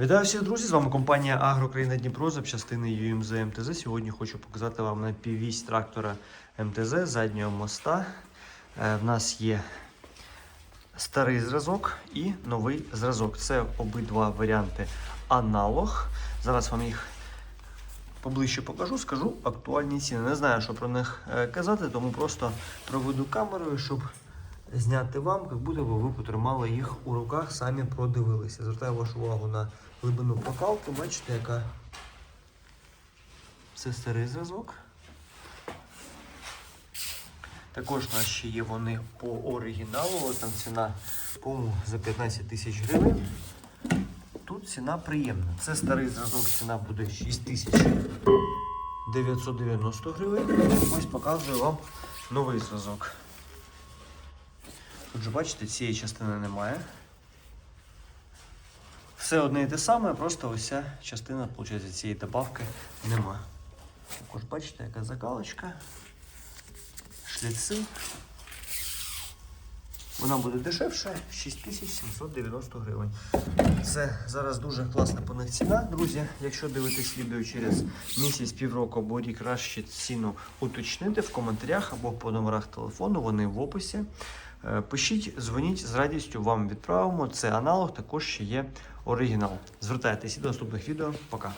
Вітаю всіх друзі! З вами компанія Агрокраїна Дніпро запчастини UMZ МТЗ. Сьогодні хочу показати вам на піввісь трактора МТЗ заднього моста. Е, В нас є старий зразок і новий зразок. Це обидва варіанти аналог. Зараз вам їх поближче покажу, скажу актуальні ціни. Не знаю, що про них е, казати, тому просто проведу камерою, щоб зняти вам, як будто ви потримали їх у руках, самі продивилися. Звертаю вашу увагу на глибину покалки. Бачите, яка це старий зразок. Також у нас ще є вони по оригіналу. Там ціна, по-моєму, за 15 тисяч гривень. Тут ціна приємна. Це старий зразок, ціна буде 6990 гривень. Ось показую вам новий зразок. Тут же бачите, цієї частини немає. Все одне і те саме, просто ось ця частина, виходить, цієї добавки немає. Також бачите, яка закалочка, шліци. Вона буде дешевше 6790 гривень. Це зараз дуже класна по них ціна, друзі. Якщо дивитесь відео через місяць, півроку або рік, краще ціну уточнити в коментарях або по номерах телефону, вони в описі. Е, Пишіть, дзвоніть, з радістю вам відправимо. Це аналог, також ще є оригінал. Звертайтеся до наступних відео. Пока.